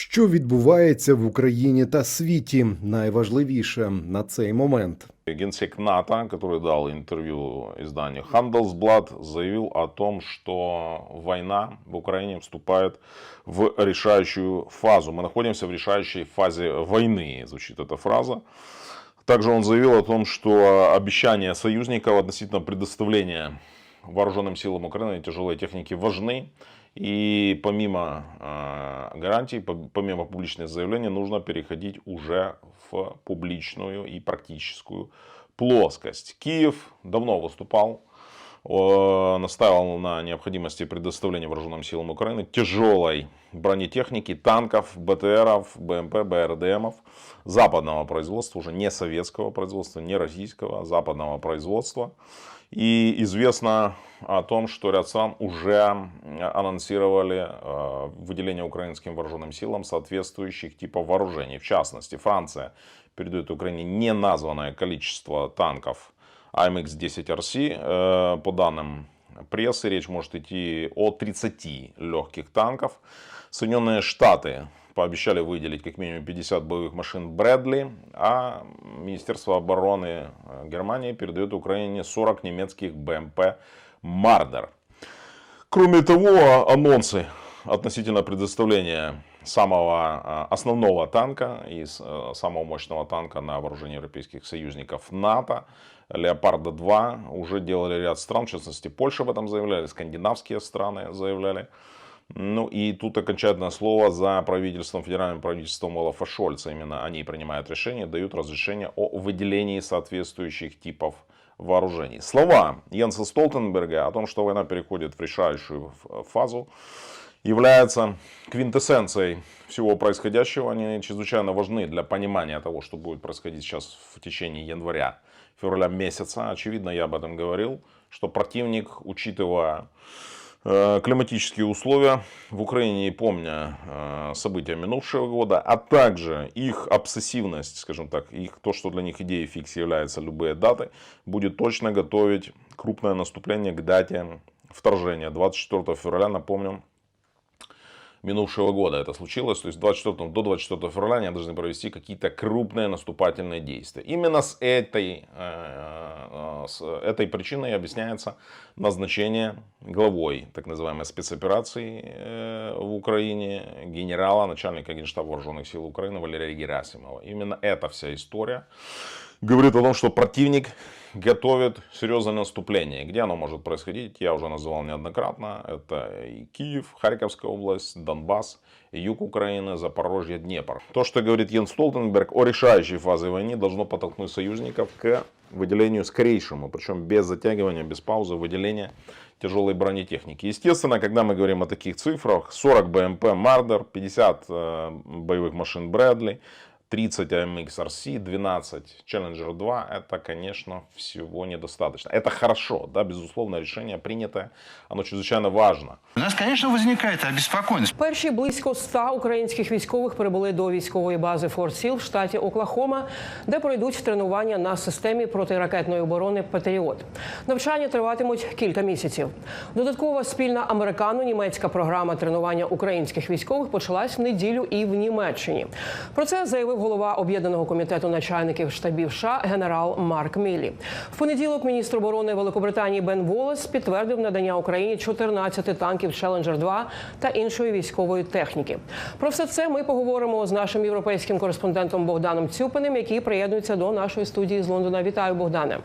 Що відбувається в Україні та світі? Найважливіше на цей момент. Генсек НАТО, который дал интервью изданию Handelsblatt, заявил о том, что война в Украине вступает в решающую фазу. Мы находимся в решающей фазе войны, звучит эта фраза. Также он заявил о том, что обещания союзников относительно предоставления вооруженным силам Украины тяжелой техники важны. И помимо э, гарантий, по- помимо публичных заявлений, нужно переходить уже в публичную и практическую плоскость. Киев давно выступал, настаивал на необходимости предоставления вооруженным силам Украины тяжелой бронетехники, танков, БТРов, БМП, БРДМов западного производства, уже не советского производства, не российского, а западного производства. И известно о том, что ряд стран уже анонсировали э, выделение украинским вооруженным силам соответствующих типов вооружений. В частности, Франция передает Украине неназванное количество танков AMX-10RC. Э, По данным прессы, речь может идти о 30 легких танков. Соединенные Штаты пообещали выделить как минимум 50 боевых машин Брэдли, а Министерство обороны э, Германии передает Украине 40 немецких БМП Мардер. Кроме того, анонсы относительно предоставления самого а, основного танка и с- э, самого мощного танка на вооружение европейских союзников НАТО, Леопарда-2, уже делали ряд стран, в частности Польша об этом заявляли, скандинавские страны заявляли. Ну и тут окончательное слово за правительством, федеральным правительством Олафа Шольца. Именно они принимают решение, дают разрешение о выделении соответствующих типов вооружений. Слова Йенса Столтенберга о том, что война переходит в решающую фазу, является квинтэссенцией всего происходящего. Они чрезвычайно важны для понимания того, что будет происходить сейчас в течение января, февраля месяца. Очевидно, я об этом говорил, что противник, учитывая э, климатические условия в Украине, и помня э, события минувшего года, а также их обсессивность, скажем так, их, то, что для них идеей фикс являются любые даты, будет точно готовить крупное наступление к дате вторжения. 24 февраля, напомню, минувшего года это случилось. То есть 24, до 24 февраля они должны провести какие-то крупные наступательные действия. Именно с этой, э, с этой причиной объясняется назначение главой так называемой спецоперации э, в Украине генерала, начальника генштаба вооруженных сил Украины Валерия Герасимова. Именно эта вся история говорит о том, что противник готовит серьезное наступление. Где оно может происходить, я уже называл неоднократно. Это и Киев, Харьковская область, Донбасс, юг Украины, Запорожье, Днепр. То, что говорит Йен Столтенберг о решающей фазе войны, должно подтолкнуть союзников к выделению скорейшему, причем без затягивания, без паузы, выделения тяжелой бронетехники. Естественно, когда мы говорим о таких цифрах, 40 БМП Мардер, 50 э, боевых машин Брэдли, 30 AMX RC, 12 Challenger 2, это, конечно, всего недостаточно. Это хорошо, да, безусловно, решение принятое, оно чрезвычайно важно. У нас, конечно, возникает обеспокоенность. Перші близько 100 українських військових прибули до військової бази Форт Сіл в штаті Оклахома, де пройдуть тренування на системі протиракетної оборони Патріот. Навчання триватимуть кілька місяців. Додаткова спільна американо-німецька програма тренування українських військових почалась в неділю і в Німеччині. Про це заявив голова об'єднаного комітету начальників штабів США генерал Марк Міллі. В понеділок міністр оборони Великобританії Бен Волес підтвердив надання Україні 14 танків Челенджер 2 та іншої військової техніки. Про все це ми поговоримо з нашим європейським кореспондентом Богданом Цюпиним, який приєднується до нашої студії з Лондона. Вітаю, Богдане.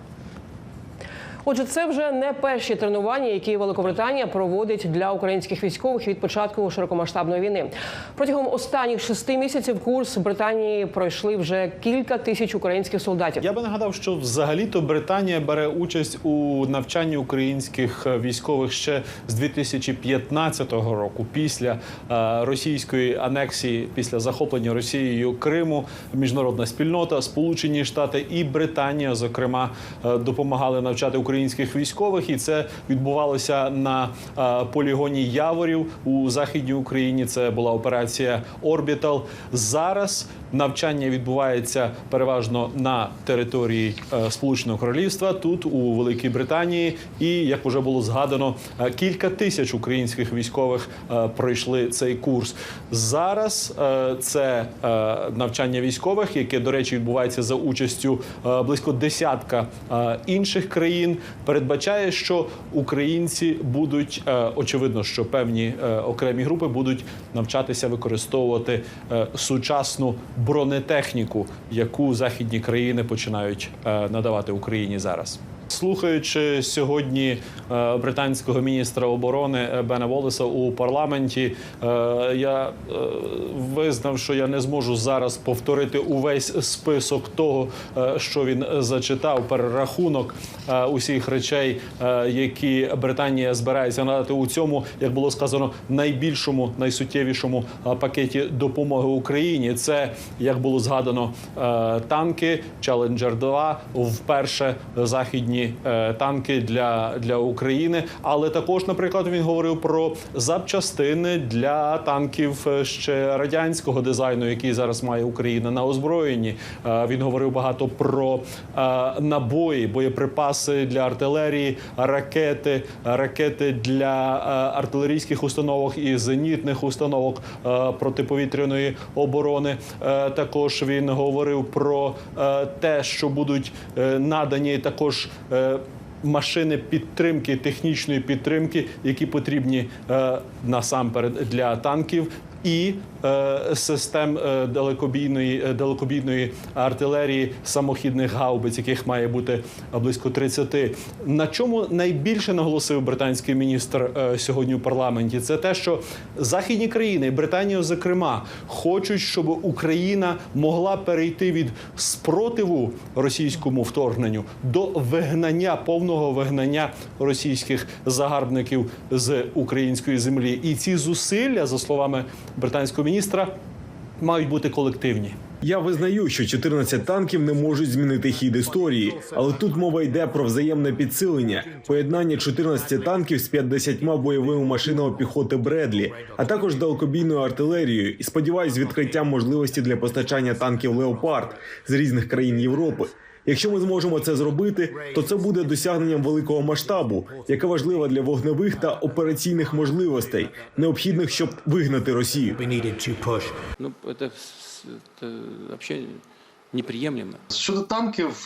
Отже, це вже не перші тренування, які Великобританія проводить для українських військових від початку широкомасштабної війни. Протягом останніх шести місяців курс Британії пройшли вже кілька тисяч українських солдатів. Я би нагадав, що взагалі-то Британія бере участь у навчанні українських військових ще з 2015 року, після е, російської анексії, після захоплення Росією Криму, міжнародна спільнота, Сполучені Штати і Британія, зокрема, е, допомагали навчати українських українських військових, і це відбувалося на е, полігоні Яворів у західній Україні. Це була операція Орбітал. Зараз навчання відбувається переважно на території е, Сполученого Королівства, тут у Великій Британії. І як вже було згадано, е, кілька тисяч українських військових пройшли цей курс. Зараз це навчання військових, яке, до речі, відбувається за участю близько десятка інших країн. Передбачає, що українці будуть е, очевидно, що певні е, окремі групи будуть навчатися використовувати е, сучасну бронетехніку, яку західні країни починають надавати Україні зараз. Слухаючи сьогодні е, британського міністра оборони е, Бена Волеса у парламенті, е, я визнав, що я не зможу зараз повторити увесь список того, що він зачитав, перерахунок усіх речей, які Британія збирається надати у цьому, як було сказано, найбільшому, найсуттєвішому пакеті допомоги Україні. Це як було згадано, танки Challenger 2 вперше західні е, танки для, для України. Але також, наприклад, він говорив про запчастини для танків е, ще радянського дизайну, який зараз має Україна на озброєнні. Е, Він говорив багато про набої, боєприпаси для артилерії, ракети, ракети для артилерійських установок і зенітних установок протиповітряної оборони. Також він говорив про те, що будуть надані також. Е, Машини підтримки, технічної підтримки, які потрібні е, насамперед для танків, і е, систем е, далекобійної е, далекобійної артилерії самохідних гаубиць, яких має бути близько 30. На чому найбільше наголосив британський міністр сьогодні у парламенті? Це те, що західні країни, Британія, зокрема, хочуть, щоб Україна могла перейти від спротиву російському вторгненню до вигнання повного вигнання російських загарбників з української землі. І ці зусилля, за словами британського міністра, мають бути колективні. Я визнаю, що 14 танків не можуть змінити хід історії, але тут мова йде про взаємне підсилення, поєднання 14 танків з 50 бойовими машинами піхоти Бредлі, а також далекобійною артилерією. І сподіваюсь, відкриттям можливості для постачання танків Леопард з різних країн Європи. Якщо ми зможемо це зробити, то це буде досягненням великого масштабу, яке важливе для вогневих та операційних можливостей, необхідних, щоб вигнати Росію. Ну, это, с- это вообще. Щодо танків,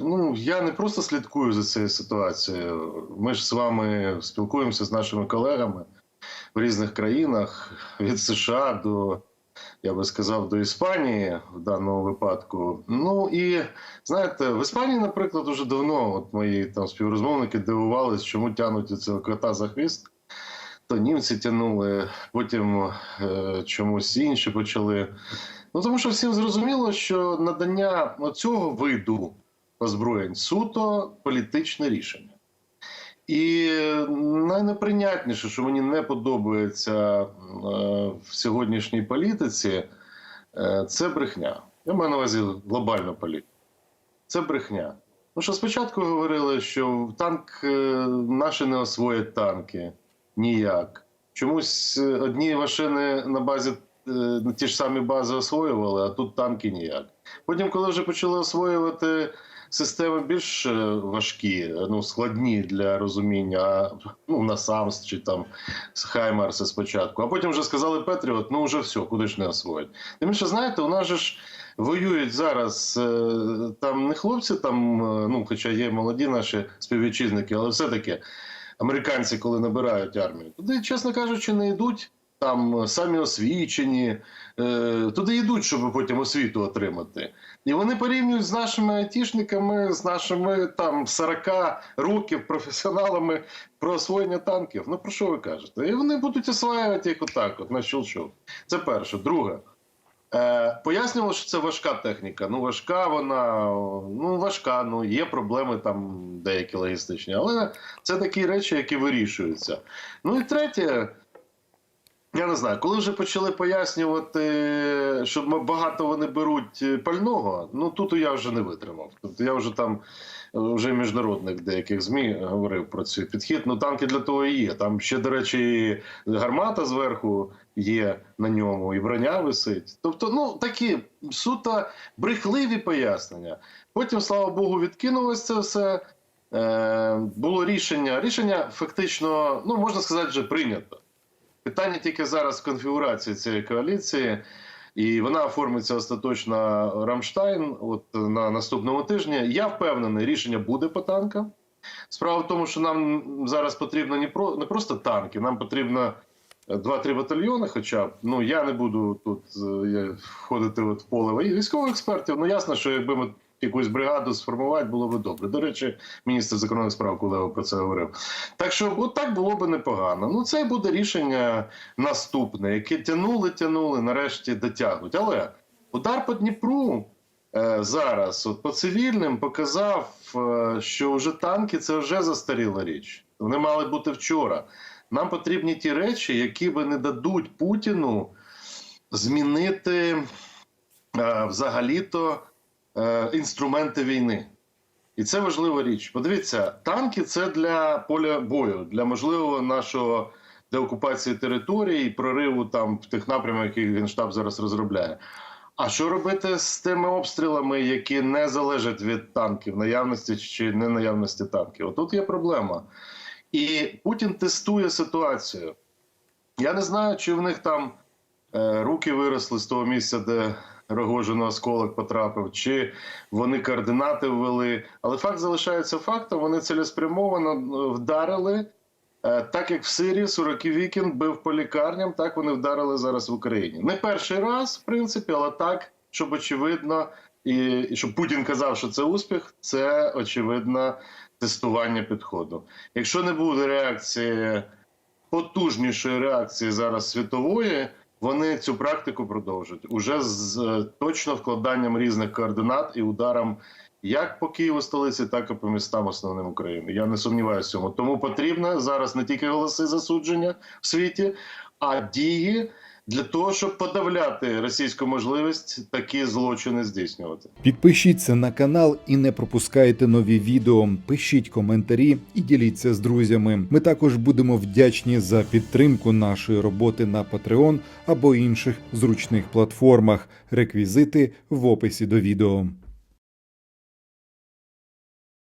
ну я не просто слідкую за цією ситуацією. Ми ж з вами спілкуємося з нашими колегами в різних країнах від США до, я би сказав, до Іспанії в даному випадку. Ну і знаєте, в Іспанії, наприклад, уже давно от мої там співрозмовники дивувались, чому тягнуть цього кота за хвіст. То німці тягнули, потім е, чомусь інші почали. Ну тому що всім зрозуміло, що надання цього виду озброєнь суто політичне рішення. І найнеприйнятніше, що мені не подобається е, в сьогоднішній політиці, е, це брехня. Я маю на увазі глобальну політику. Це брехня. Ну що спочатку говорили, що танк е, наші не освоять танки ніяк. Чомусь одні машини на базі ті ж самі бази освоювали, а тут танки ніяк. Потім, коли вже почали освоювати системи більш е, важкі, ну складні для розуміння, ну Насамс чи там Хаймарси спочатку, а потім вже сказали Петріот, ну вже все, куди ж не освоїть. Тим більше, знаєте, у нас же ж воюють зараз е, там не хлопці, там, е, ну хоча є молоді наші співвітчизники, але все-таки американці, коли набирають армію, туди, чесно кажучи, не йдуть. Там самі освічені, е, туди йдуть, щоб потім освіту отримати. І вони порівнюють з нашими айтішниками, з нашими там 40 років професіоналами про освоєння танків. Ну про що ви кажете? І вони будуть осваювати їх отак, от на щелчок. Це перше. Друге. Е, пояснювали, що це важка техніка. Ну, важка вона, ну важка, ну є проблеми там деякі логістичні, але це такі речі, які вирішуються. Ну і третє. Я не знаю, коли вже почали пояснювати, що багато вони беруть е, пального, ну тут я вже не витримав. Тобто я вже там вже міжнародних деяких змі говорив про цей підхід. Ну танки для того і є. Там ще, до речі, гармата зверху є на ньому, і броня висить. Тобто, ну такі суто брехливі пояснення. Потім, слава Богу, відкинулось це все. Е, було рішення. Рішення фактично, ну можна сказати, вже прийнято. Питання тільки зараз в конфігурації цієї коаліції, і вона оформиться остаточно Рамштайн. От на наступному тижні. Я впевнений, рішення буде по танкам. Справа в тому, що нам зараз потрібно не про не просто танки, нам потрібно е, два-три батальйони. Хоча б ну я не буду тут е, я, входити от в поле військових експертів. Ну ясно, що якби ми якусь бригаду сформувати, було би добре. До речі, міністр закордонних справ Кулева про це говорив. Так що, от так було би непогано. Ну, це буде рішення наступне, яке тянули, тянули, нарешті дотягнуть. Але удар по Дніпру е, зараз, от по цивільним, показав, е, що вже танки це вже застаріла річ. Вони мали бути вчора. Нам потрібні ті речі, які би не дадуть Путіну змінити е, взагалі-то е, інструменти війни. І це важлива річ. Подивіться, танки це для поля бою, для можливого нашого деокупації території і прориву там в тих напрямах, які Генштаб зараз розробляє. А що робити з тими обстрілами, які не залежать від танків, наявності чи не наявності танків? Отут є проблема. І Путін тестує ситуацію. Я не знаю, чи в них там е, руки виросли з того місця, де Рогожин осколок потрапив, чи вони координати ввели. Але факт залишається фактом. Вони цілеспрямовано е, вдарили. Е, Так як в Сирії 40 вікінд бив по лікарням, так вони вдарили зараз в Україні. Не перший раз, в принципі, але так, щоб очевидно, і щоб Путін казав, що це успіх, це очевидно тестування підходу. Якщо не буде реакції, потужнішої реакції зараз світової, вони цю практику продовжать уже з е, точно вкладанням різних координат і ударом як по Києву столиці, так і по містам основним України. Я не сумніваюся в цьому. Тому потрібно зараз не тільки голоси засудження в світі, а дії для того, щоб подавляти російську можливість такі злочини здійснювати. Підпишіться на канал і не пропускайте нові відео. Пишіть коментарі і діліться з друзями. Ми також будемо вдячні за підтримку нашої роботи на Patreon або інших зручних платформах. Реквізити в описі до відео.